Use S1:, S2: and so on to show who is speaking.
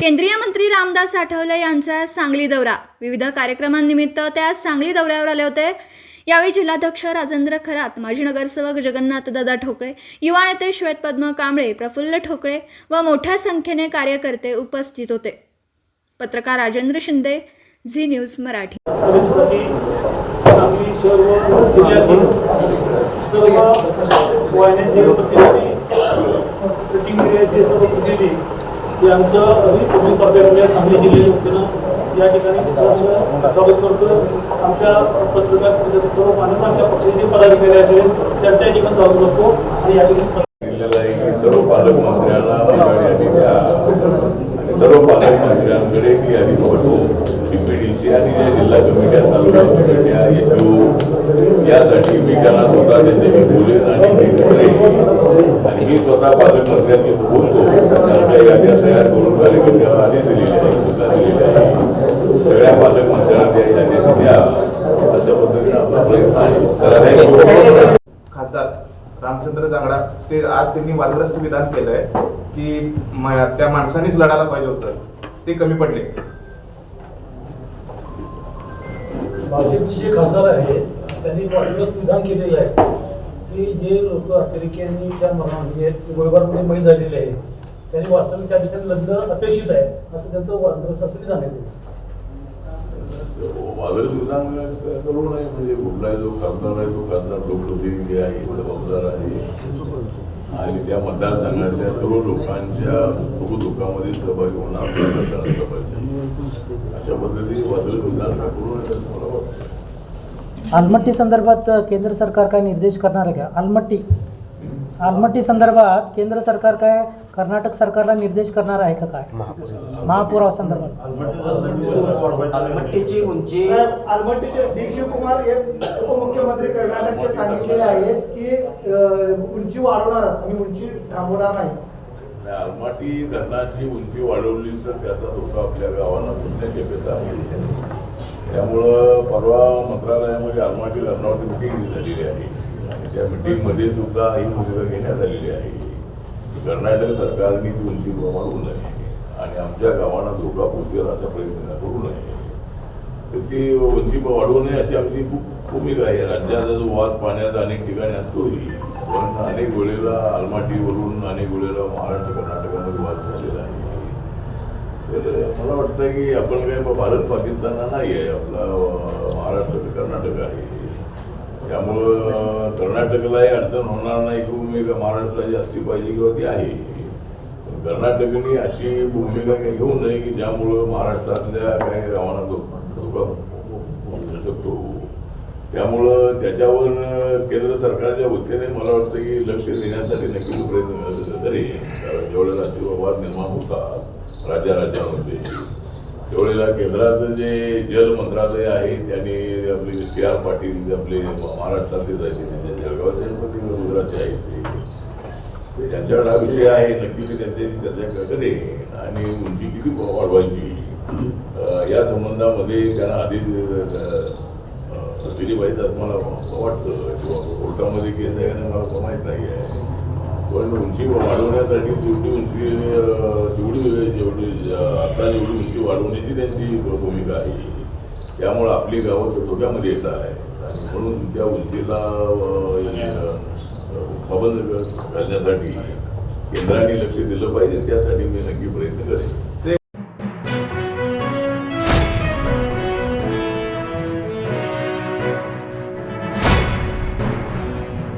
S1: केंद्रीय मंत्री रामदास आठवले यांचा सांगली दौरा. विविध कार्यक्रमांनिमित्त ते आज सांगली दौऱ्यावर आले होते. यावेळी जिल्हाध्यक्ष राजेंद्र खरात माजी नगरसेवक जगन्नाथ दादा ठोकळे युवा नेते श्वेतपद्म कांबळे प्रफुल्ल ठोकळे व मोठ्या संख्येने कार्यकर्ते उपस्थित होते. पत्रकार राजेंद्र शिंदे झी न्यूज मराठी.
S2: सर्व जिल्ह्यातील सर्व वाहिन्यांचे प्रतिनिधी प्रिंटिंग मीडियाचे सांगली जिल्ह्याच्या वतीनं या ठिकाणी सहर्ष स्वागत करतो. आमच्या पत्रकार परिषदेचे सर्व मान्यवर आमच्या पक्षाचे पदाधिकारी आहेत. त्यांच्या या ठिकाणी स्वागत करतो. आणि या ठिकाणी
S3: सर्व पालकमंत्र्यांना ही द्या. आणि सर्व पालकमंत्र्यांकडे ती यादी पाठवू ती पेढीची आणि या जिल्हा कमिट्या तालुका कमिट्या येऊ यासाठी मी त्यांना स्वतः त्यांचे मी बोलेन आणि मी करेन आणि मी स्वतः पालकमंत्र्यांनी बोलतो त्यांच्या याद्या तयार करून कार्यकर्त्यांना आधी दिलेल्या आहे आहे सगळ्या पालकमंत्र्यांना त्या याद्या द्या अशा पद्धतीने आपला प्रयत्न आहे
S4: खासदार रामचंद्र जांगडा ते आज त्यांनी वादग्रस्त विधान केलंय की त्या माणसानेच लढायला पाहिजे होतं. ते कमी पडले.
S2: भाजपचे जे खासदार आहेत त्यांनी वाढदिवस विधान केलेले आहे. की जे लोक अतिरेक्यांनी ज्या म्हणजे गोळीबारमध्ये मयी झालेले आहेत त्यांनी वास्तविक त्या ठिकाणी लग्न अपेक्षित आहे असं त्यांचं वाढदिवस म्हणजे असं
S3: वादळ विधान करू नये म्हणजे कुठलाही जो खासदार आहे तो खासदार लोकप्रतिनिधी आहे जबाबदार आहे. आणि त्या मतदारसंघातल्या सर्व लोकांच्या सुखदुःखामध्ये सहभागी होणं आपल्याला पाहिजे अशा पद्धतीने वादळ विधान काय करू नये मला
S5: आलमट्टी संदर्भात केंद्र सरकार काय निर्देश करणार आहे का? आलमट्टी आलमट्टी संदर्भात केंद्र सरकार काय कर्नाटक सरकारला निर्देश करणार आहे का काय? महापुरावा. संदर्भात.
S6: अलमट्टीची उंची.
S7: साहेब आलमट्टीचे डी. शिवकुमार हे उपमुख्यमंत्री कर्नाटकचे सांगितलेले आहेत की उंची वाढवणार आम्ही उंची थांबवणार नाही.
S3: आणि आलमाटी धरणाची उंची वाढवली तर त्याचा धोका आपल्या गावांना सुटण्याची शक्यता आहे. त्यामुळं परवा मंत्रालयामध्ये आलमाटी लग्नावरती मिटिंग झालेली आहे. आणि त्या मिटिंगमध्ये सुद्धा ही भूमिका घेण्यात आलेली आहे. कर्नाटक सरकारने ती उंची वाढवू नये आणि आमच्या गावांना धोका पोचेल असा प्रयत्न करू नये. तर ती उंची वाढवू नये अशी आमची खूप भूमिका आहे. राज्याचा जो वाद पाण्यात अनेक ठिकाणी असतोही पण अनेक वेळेला आलमाटीवरून अनेक वेळेला महाराष्ट्र कर्नाटकामध्ये वाद झालेला आहे. तर मला वाटतं की आपण काय भारत पाकिस्तान नाही आहे आपला महाराष्ट्र कर्नाटक आहे. त्यामुळं कर्नाटकलाही कर्नाटकालाही अडचण होणार नाही की भूमिका महाराष्ट्राची असली पाहिजे किंवा ती आहे. पण कर्नाटकने अशी भूमिका घेऊ नये की ज्यामुळं महाराष्ट्रातल्या काही गावांना धो- धोका त्यामुळं त्याच्यावर केंद्र सरकारच्या वतीने मला वाटतं की लक्ष देण्यासाठी नक्कीच प्रयत्न तरी कारण ज्यावेळेला निर्माण होतात राज्या राज्यामध्ये त्यावेळेला केंद्राचं जे जल मंत्रालय आहे त्यांनी आपले सी आर पाटील आपले महाराष्ट्रातले जायचे त्यांच्या जळगावचे गुजरातचे आहेत ते. त्यांच्याकडे हा विषय आहे नक्की मी त्यांच्या चर्चा करेन आणि उंची किती वाढवायची या संबंधामध्ये त्यांना आधी अं, पाहिजे मला वाटतं किंवा कोर्टामध्ये केस आहे आणि मला माहीत नाही आहे पण उंची वाढवण्यासाठी जेवढी उंची जेवढी जेवढी आता जेवढी उंची वाढवण्याची त्यांची भूमिका आहे. त्यामुळं आपली गावं धोक्यामध्ये येत आहे आणि म्हणून त्या उंचीला अं, पाबंद करण्यासाठी केंद्राने लक्ष दिलं पाहिजे त्यासाठी मी नक्की प्रयत्न करेन.